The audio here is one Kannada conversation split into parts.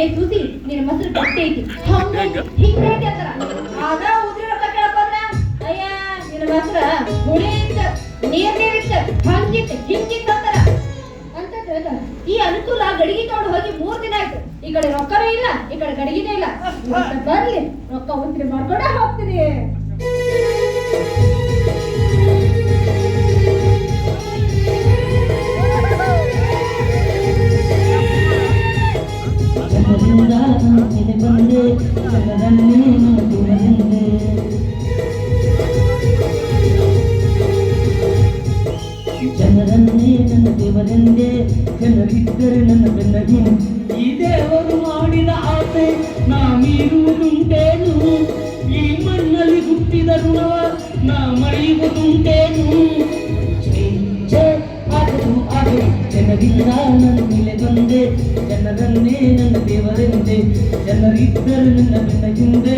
ಏ ಸೂಸಿ ನಿನ್ನ ಮೊಸರು ಗಟ್ಟಿ ಐತಿ. ಹಿಂಗೈತಿ ಅಂತಾರ? ಆದ್ರ ಉದ್ರಿ ರೊಕ್ಕ ಕೇಳಪ್ಪಂದ್ರ ಅಯ್ಯ ನಿನ್ನ ಮೊಸರ ಹುಳಿ ಇತ್ತ ನೀರ್ ನೀರ್ ಇತ್ತ ಹಂಗಿತ್ತ ಹಿಂಗಿತ್ತ ಅಂತಾರ. ಅಂತ ಹೇಳ್ತಾರ ಈ ಅನುಕೂಲ ಗಡಿಗೆ ತಗೊಂಡು ಹೋಗಿ ಮೂರ್ ದಿನ ಆಯ್ತು. ಈ ಕಡೆ ರೊಕ್ಕನೂ ಇಲ್ಲ ಈ ಕಡೆ ಗಡಿಗಿನೇ ಇಲ್ಲ. ಬರ್ಲಿ ರೊಕ್ಕ ಉದ್ರಿ ಮಾಡ್ಕೊಂಡೇ ಹೋಗ್ತೀನಿ. ಜನರನ್ನೇ ನಂಬಿದೆ ಬಂದೆ ಜನರನ್ನೇ ನನ್ನ ದೇವರೆಂದೆ ಜನರಿದ್ದರೆ ನನ್ನ ಬೆನ್ನಗಿನ ಈ ದೇವರು ಮಾಡಿದ ಆಸೆ ನಾ ಮೀರುವುದುಂಟೇನು ಈ ಮಣ್ಣಲ್ಲಿ ಹುಟ್ಟಿದ ಋಣವ ನಾ ಮರೆಯುವುದುಂಟೇನು ಜನರಿಂದ ನನ್ನ ಮೇಲೆ ಬಂದೆ. ಜನರನ್ನೇ ನನ್ನ ದೇವರೆಂದೆ. ಜನರಿದ್ದರೆ ನನ್ನ ಬೆನ್ನ ಹಿಂದೆ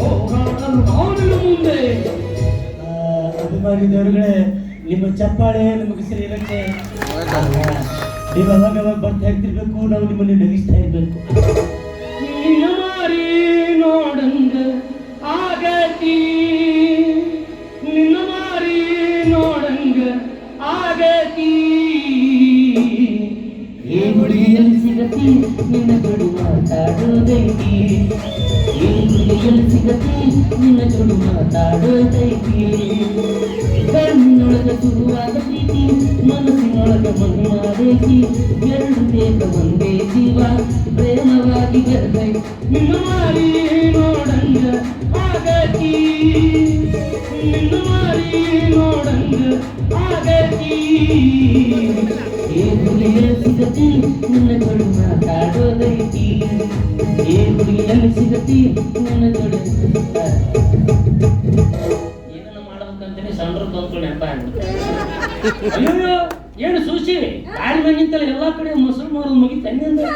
ಹೋರಾಡಲು ನಾನಿಲ್ಲ ಮುಂದೆ. ಅಭಿಮಾನಿ ದೇವರುಗಳೇ ನಿಮ್ಮ ಚಪ್ಪಾಳೆ ನಮಗೆ ಸರಿ ಇರಕ್ಕೆ ನೀವು ಅವಾಗ ಅವಾಗ ಬರ್ತಾ ಇರ್ತಿರ್ಬೇಕು ನಾವು ನಿಮ್ಮನ್ನು ನಗಿಸ್ತಾ ಇರ್ಬೇಕು. ನಿನ್ನ ಮಾರಿ ನೋಡಂಗ. ಜೋಡಿ ಮಾತಾಡೋದೈತಿ ಕಣ್ಣಿನೊಳಗ ಶುರುವಾದ ಪ್ರೀತಿ ಮನಸ್ಸಿನೊಳಗ ಮಣ್ಣಾದೈತಿ ಎರಡು ದೇಹ ಒಂದೇ ಜೀವ ಪ್ರೇಮವಾಗಿ ಬೆರೆದೈ ನಿನ್ನ ಮಾರಿ ನೋಡಂಗ ಆಗತಿ ನಿನ್ನ ಮಾರಿ ನೋಡಂಗ ಆಗತಿ ಏ ಗುಡಿಯಲ್ಲಿ ಸಿಗತಿ ನಿನ್ನ ಜೋಡಿ ಮಾತಾಡೋದೈತಿ ಏ ಗುಡಿಯಲ್ಲಿ ಸಿಗತಿ ನಿನ್ನ ಜೋಡಿ ನೆಪ ಅಯ್ಯೋ ಏನು ಗಾಳಿ ಮೇಲೆ ನಿಂತಲ್ಲ ಎಲ್ಲಾ ಕಡೆ ಮೊಸರು ಮಾರೋದು ಮುಗಿತ ಎಲ್ಲ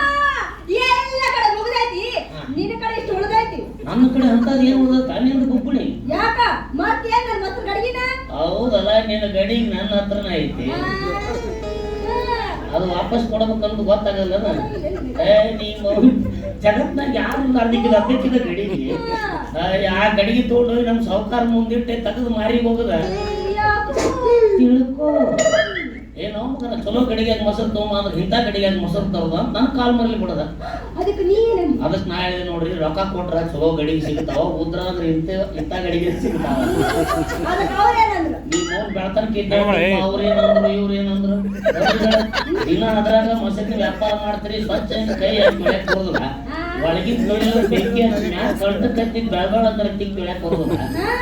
ಕಡೆ ಮುಗಿದೈತಿ. ನಿನ್ನ ಕಡೆ ಇಷ್ಟು ಉಳ್ದೈತಿ. ನನ್ನ ಕಡೆ ಅಂತದ್ ಏನು ಗುಬ್ಬುಳಿ. ಯಾಕ? ಮತ್ತೇನ್ ನನ್ ಮತ್ತ ಗಡಿಗಿನ? ಹೌದಲ್ಲ ನಿನ್ನ ಗಡಿ ನನ್ನ ಹತ್ರನ ಐತಿ. ಅದು ವಾಪಸ್ ಕೊಡ್ಬೇಕಂದು ಗೊತ್ತಾಗಲ್ಲ ನೀವು ಜಗತ್ನಾಗ ಯಾರು ಅರ್ಧಕ್ಕಿದ ಅರ್ಧಕ್ಕಿದ ಗಡಿಗೆ ಆ ಗಡಿಗೆ ತಗೊಂಡು ನಮ್ಮ ಸಾವುಕಾರ ಮುಂದಿಟ್ಟೆ ತೆಗೆದು ಮಾರಿ ಹೋಗದ. ತಿಳ್ಕೋ. ಏನೋ ಮಗನ ಚಲೋ ಗಡಿಗ್ಯಾಗ ಮೊಸರು ತಗೊಂಬ ಅಂದ್ರೆ ಇಂಥ ಗಡಿಗ್ಯಾಗ ಮೊಸರು ತರೋದ ನನ್ನ ಕಾಲ್ ಮರಲಿ ಬಿಡದ. ಅದಕ್ಕೆ ನೀನು ಅದಕ್ಕೆ ನಾ ಹೇಳಿದೆ ನೋಡ್ರಿ ರೊಕ್ಕ ಕೊಟ್ರ ಚಲೋ ಗಡಿಗೆ ಸಿಗ್ತಾವ ಉದ್ರ ಅಂದ್ರೆ ಇಂಥ ಇಂಥ ಗಡಿಗೆ ಸಿಗ್ತಾವ. ಮೋನ್ ಬೆಳತನಕ್ಕೆ ಅವ್ರೇನಂದ್ರು ಇವ್ರೇನಂದ್ರು ದಿನ ಅದ್ರಾಗ ಮೊಸರಿನ ವ್ಯಾಪಾರ ಮಾಡ್ತೀರಿ ಸ್ವಚ್ಛ ಕೈ ಹಾಕಿ ಬೆಳ್ಯಾಕ್ ಬರೋದಿಲ್ಲ? ಒಳಗಿನ ತೊಳಿಲು ಬೆಂಕಿ ಮ್ಯಾಲ ಕಳ್ದ ಕತ್ತಿ ಬೆಳಗಳ ಅಂದ್ರೆ ತಿಂಗ್ ಬೆಳ್ಯಾಕ್ ಬರೋದಿಲ್ಲ. ಹಾ,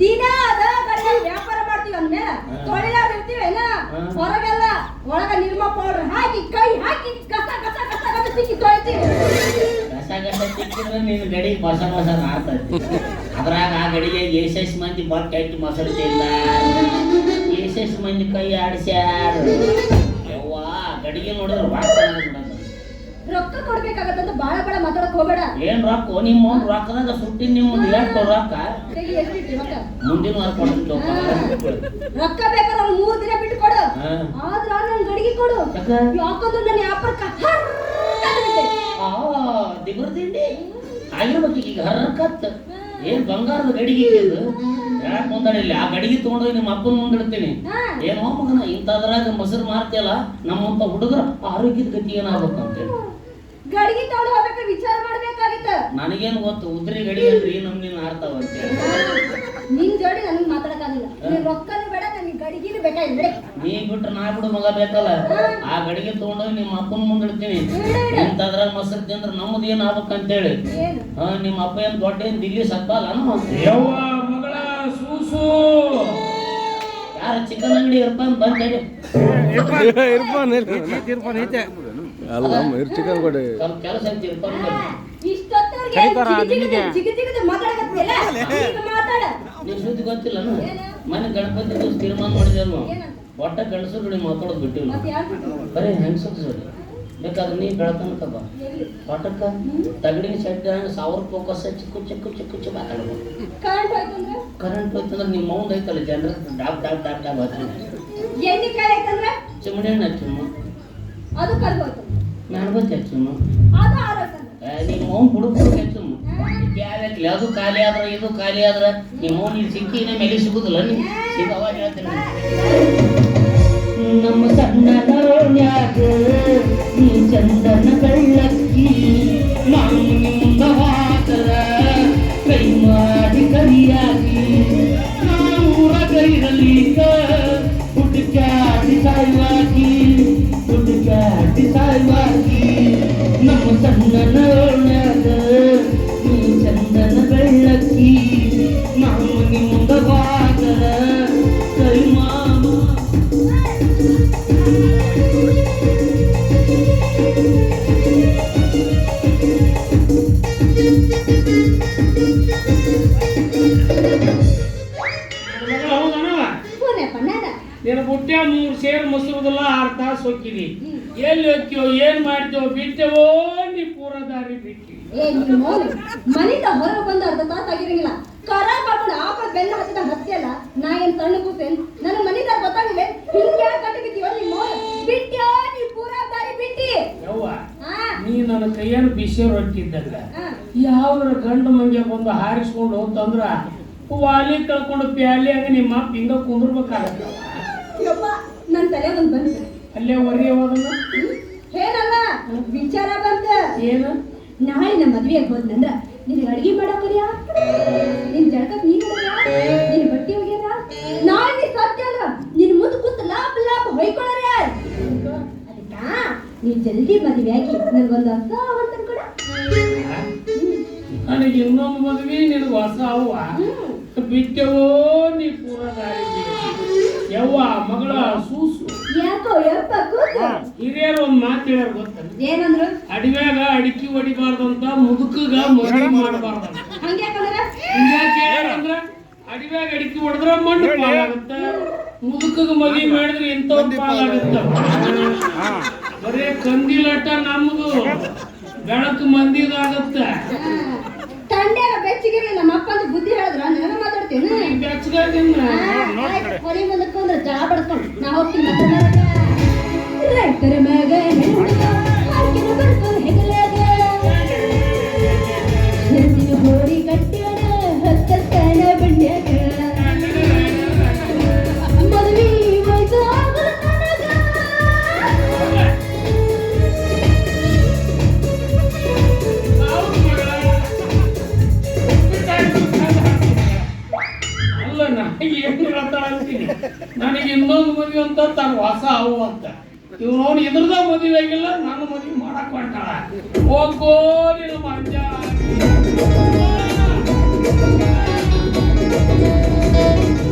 ದಿನ ಅದ ಕಡೆ ವ್ಯಾಪಾರ ಅಂದ್ಮೇಲೆ ತೊಳಿಲಾರ್ದ ಇರ್ತೀವೇನ ಹಾ. ಹೊರಗೆಲ್ಲ ಒಳಗ ನಿರ್ಮ ಪೌಡರ್ ಹಾಕಿ ಕೈ ಹಾಕಿ ಕಸ ಕಸ ಕಸ ಕಸ ತಿಕ್ಕಿ ತೊಳಿತೀವಿ. ಕಸ ಕಸ ತಿಕ್ಕಿದ್ರೆ ನಿನ್ನ ಗಡಿ ಬಸ ಬಸ ಅದ್ರಾಗ ಆ ಗಡಿಗೆ ಎಷ್ಟೆಷ್ಟು ಮಂದಿ ಬಟ್ಟೆ ಹಾಕಿ ತಿಂದ ಎಷ್ಟೆಷ್ಟು ಮಂದಿ ಕೈ ಆಡಿಸ್ಯಾರ. ಯವ್ವ ಗಡಿಗೆ ನೋಡಿದ್ರೆ ಚೆನ್ನಾಗಿ ರೊಕ್ಕ ಕೊಡ್ಬೇಕಾಗತ್ತಂತ ಬಾಳ ಬಾಳ ಮಾತಾಡಕ್ ಹೋಗಬೇಡ. ಏನ್ ರೊಕ್ಕ? ನಿಮ್ಮ ರೊಕ್ಕದಾಗ ಸುಟ್ಟಿ ನಿಮ್ಮ ರೊಕ್ಕ. ಮುಂದಿನ ವಾರ ಕೊಡ್ತೀನಿ ರೊಕ್ಕ ಬೇಕಾದ್ರೆ ಅವ್ನು ಮೂರ್ ದಿನ ಬಿಟ್ಟು ಕೊಡು. ಆದ್ರೆ ಆದ್ರ ನನ್ ಗಡಿಗೆ ಕೊಡು. ಯಾಕ? ಯಾಕಂದ್ರೆ ನನ್ನ ವ್ಯಾಪಾರಕ್ಕ ದಿಬ್ರ ತಿಂಡಿ. ಆಗಿರ್ಬೇಕು ಈಗ ಹರ್ಕತ್ ಏನ್ ಬಂಗಾರದ ಗಡಿಗೆ ಇದು? ಯಾಕೆ ಮುಂದಾಡಿಲ್ಲ ಆ ಗಡಿಗೆ ತಗೊಂಡೋಗಿ ನಿಮ್ಮ ಅಪ್ಪನ ಮುಂದಿಡ್ತೀನಿ. ಏನೋ ಮಗನ ಇಂಥದ್ರಾಗ ಮೊಸರು ಮಾರ್ತಿಯಲ್ಲ ನಮ್ಮಂತ ಹುಡುಗರ ಆರೋಗ್ಯದ ಗತಿ ಏನಾಗ್ಬೇಕು ಅಂತೇಳಿ ಗಡಿಗೆ ತಗೊಂಡು ಹೋಗ್ಬೇಕು ವಿಚಾರ ಮಾಡ್ಬೇಕಾಗಿತ್ತ ನನಗೇನು ಗೊತ್ತು? ಉದ್ರಿ ಗಡಿ ಅಂದ್ರೆ ಈ ನೀನು ಆಡ್ತಾವ ಅಂತೇಳಿ ನಿನ್ ಜೋಡಿ ನನಗ್ ಮಾತಾಡಕ್ಕಾಗಿಲ್ಲ. ನೀನ್ ರೊಕ್ಕನೂ ಬೇಡ ನನಗೆ ಗಡಿಗಿನ ಬೇಕಾಗಿಲ್ಲ ನೀ ಬಿಟ್ರೆ ನಾ ಬಿಡು ಮಗ ಬೇಕಲ್ಲ. ಆ ಗಡಿಗೆ ತಗೊಂಡೋಗಿ ನಿಮ್ಮ ಅಪ್ಪನ ಮುಂದಿಡ್ತೀನಿ ಇಡ್ತೀನಿ. ಇಂಥದ್ರಾಗ ಮೊಸರು ತಿಂದ್ರೆ ನಮ್ಮದು ಏನ್ ಆಗ್ಬೇಕಂತೇಳಿ. ಹೇಳಿ ಹಾ ನಿಮ್ಮ ಅಪ್ಪ ಏನ್ ದೊಡ್ಡ ಏನ್ ದಿಲ್ಲಿ ಸತ್ತಲ್ಲ ಯವ್ವ ಮಗಳ ಸೂಸು. ಯಾರ ಚಿಕನ್ ಅಂಗಡಿ ಇರ್ಪಾನ್ ಬಂದ್ ಐತೆ ಅಲ್ಲ ಚಿಕನ್ ಕೊಡಿ. ಸ್ವಲ್ಪ ಕೆಲಸ ಅಂತ. ಇಷ್ಟೊತ್ತವರೆಗೆ ಕರೀತಾರ ನಿನಗೆ? ಸುದ್ದಿ ಗೊತ್ತಿಲ್ಲ ಮನೆ ಗಣಪತಿ ದಿವಸ ತೀರ್ಮಾನ ಏನಂತ? ಒಟ್ಟ ಗಂಡಸರು ನೋಡಿ ಮಾತಾಡೋದು ಬಿಟ್ಟಿಲ್ಲ. ಬರೀ ಹೆಂಗಸರು ಸರಿ. ಬೇಕಾದ್ರೆ ನೀ ಬೆಳತನಕ ಬಾ. ತೋಟಕ್ಕ? ತಗಡಿನ ಶೆಡ್ ಸಾವಿರ ಫೋಕಸ್ ಚಿಕ್ಕು ಚಿಕ್ಕು ಚಿಕ್ಕು ಚಿಕ್ಕ ಮಾತಾಡ್ಬೇಕು. ಕರೆಂಟ್ ಹೋಯ್ತಂದ್ರೆ ನಿಮ್ಮ ಮೌಂಡ್ ಐತಲ್ಲ ಜನರ? ಡಾಬ್ ಡಾಬ್ ಡಾಬ್ ಡಾಬ್ ಹತ್ತಿ ಎಣ್ಣೆ ಕಾಯಿ ಆಯ್ತಂದ್ರೆ ಚಿಮಣಿ ಹಣ್ಣು ಹಚ್ಚುಮ್ಮ ಮೆಣಬತ್ತಿ ಹಚ್ಚುಮ್ಮ ನಿಮ್ಮ ಮೌನ್ ಹುಡುಗ ಯಾವ್ಯಾಕ್ಲಿ ಅದು ಖಾಲಿ ಆದ್ರೆ, ಇದು ಖಾಲಿ ಆದ್ರೆ ನಿಮ್ಮ ಮೌನ್ ಇಲ್ಲಿ ಸಿಕ್ಕಿ ಇನ್ನೇ ಮೇಲೆ ಸಿಗುದಿಲ್ಲ. ನೀ ಈಗ ಅವಾಗ ಹೇಳ್ತೀನಿ. ಸಣ್ಣನೋಣ್ಯಾಗ ನೀ ಚಂದನ ಬೆಳ್ಳಕ್ಕಿ ನಾನು ನಿಂದ ಹಾಕರ ಕೈ ಮಾಡಿ ಕರಿಯಾಗಿ. ನಾನು ಊರಗೈರಲೀಗ ಹುಡುಕಾಡಿ ಸಾಯುವಾಗಿ ಹುಡುಕಾಡಿ ಸಾಯುವಾಗಿ ನಿನ್ನ ಮೂರು ಸೇರು ಮೊಸರುದಲ್ಲ ಆರು ತಾಸು ಹೋಗ್ತೀವಿ ಎಲ್ಲಿ ಹೋಗ್ತೀವೋ ಏನ್ ಮಾಡ್ತೀವೋ ಬಿಟ್ಟೆವೋ ನೀ ಪೂರ ದಾರಿ ಬಿಟ್ಟಿ. ಏ ನಿಮ್ಮ ಮೌನ ಮನಿಂದ ಹೊರಗೆ ಬಂದ ಅರ್ಧ ತಾಸು ಆಗಿರಂಗಿಲ್ಲ. ಕರ ಮಾಡ್ಕೊಂಡು ಆಪ ಬೆನ್ನ ಹತ್ತಿದ ಹತ್ತಿಯಲ್ಲ ನಾ ಏನ್ ತಣ್ಣ ಕೂತೇನ್ ನನ್ನ ಮನಿದ ಗೊತ್ತಾಗಿಲ್ಲ ಹಿಂಗ್ಯಾ ಕಟ್ಟಿ ಬಿದ್ದೀವ ನೀ ಬಿಟ್ಟ್ಯಾ ನೀ ಪೂರಾ ದಾರಿ ಬಿಟ್ಟಿ. ಯವ್ವ ನೀ ನನ್ನ ಕೈಯನ್ನು ಬಿಸಿ ರೊಟ್ಟಿದ್ದಲ್ಲ ಯಾವ್ದ್ರ ಗಂಡು ಮಂಗೆ ಬಂದು ಹಾರಿಸ್ಕೊಂಡು ಹೋತಂದ್ರ ವಾಲಿ ಕಳ್ಕೊಂಡು ಪ್ಯಾಲಿ ಹಂಗ ನಿಮ್ಮ ಹಿಂಗ ಕುಂದ್ರಬೇಕಾಗತ್ತ. ಯಪ್ಪ ನನ್ ತಲೆ ಒಂದ್ ಬಂತು ಅಲ್ಲೇ ಹೋದನ್ನ ಹ್ಮ್? ಏನಲ್ಲ ವಿಚಾರ ಬಂತ. ಏನು? ನಾಳೆ ನಮ್ಮ ಮದ್ವೆಗೆ ಹೋದ್ನಂದ್ರ ನಿನಗೆ ಅಡಿಗೆ ಮಾಡಾಕರಿಯಾ ನಿನ್ ಜಳಕಕ್ ನೀರ್ ನಿನ್ ಬಟ್ಟೆ ಒಗ್ಯಾರ ನಾಳೆ ನೀ ಸತ್ಯ ಅಲ್ಲ. ನಿನ್ ಮುಂದ್ ಕೂತ್ ಲಾಪ್ ಲಾಪ್ ಹೊಯ್ಕೊಳ್ಳಾರ ಅದಕ್ಕ ನೀ ಜಲ್ದಿ ಮದ್ವೆ ಆಗಿ ನನಗೊಂದು ಹೊಸ ಅವಂತನ್ ಕೊಡ ನನಗೆ ಇನ್ನೊಂದು ಮದುವೆ ನಿನಗೆ ಹೊಸ ಅವ್ವ. ಬಿಟ್ಟೆವೋ ನೀ ಪೂರ ದಾರಿ. ಯವ್ವ ಮಗಳ ಸೂಸು. ಯಾಕೋ ಯಪ್ಪ ಕೂತು. ಹಿರಿಯರು ಒಂದ್ ಮಾತು ಹೇಳ್ಯಾರ ಗೊತ್ತ? ಏನಂದ್ರು? ಅಡಿವ್ಯಾಗ ಅಡಿಕೆ ಹೊಡಿಬಾರ್ದಂತ ಮುದುಕಗ ಮದುವೆ ಮಾಡಬಾರ್ದಂತ. ಹಂಗ್ಯಾಕಂದ್ರ ಹಿಂಗ್ಯಾಕ್ ಹೇಳ್ಯಾರಂದ್ರ ಅಡಿವ್ಯಾಗ ಅಡಿಕೆ ಹೊಡೆದ್ರ ಮಣ್ಣು ಪಾಲಾಗುತ್ತ. ಮುದುಕಗ ಮದುವೆ ಮಾಡಿದ್ರೆ ಇಂಥವ್ ಪಾಲಾಗುತ್ತ. ಬರೇ ಕಂದಿಲಟ ನಮ್ದು. ಬೆಳಕು ಮಂದಿದಾಗತ್ತ. ತಂಡ್ಯಾಗ ಬೆಚ್ಚಿಗಿರ್ಲಿ ನಮ್ಮ ಅಪ್ಪಂದು ಬುದ್ಧಿ ಬೆಚ್ಚಗಾಗಿನ್ನ ಹೊರಿ ಮುಂದಕ್ಕೆ ಅಂದ್ರೆ ಜಳ ಬಡ್ಕೊಂಡು ನಾ ಹೋಗ್ತೀನಿ ರೈತರ ಮ್ಯಾಗ ಹೆಗಲಾಗ ಹೋರಿ ಕಟ್ಟ್ಯಾಡ ಹತ್ತನ ಮಾತಾಡತ್ತೀನಿ ನನಗೆ ಇನ್ನೊಂದು ಮದುವೆ ಅಂತ ತಾನು ಹೊಸ ಅವು ಅಂತ. ಇವ್ರು ನೋಡಿ ಇದ್ರದ ಮದುವೆ ಆಗಿಲ್ಲ, ನನ್ನ ಮದುವೆ ಮಾಡಕ್ ಹೊಂಟಾಳ. ಹೋಗೋ ನಿನ್ನ ಮಂಜ. Thank you.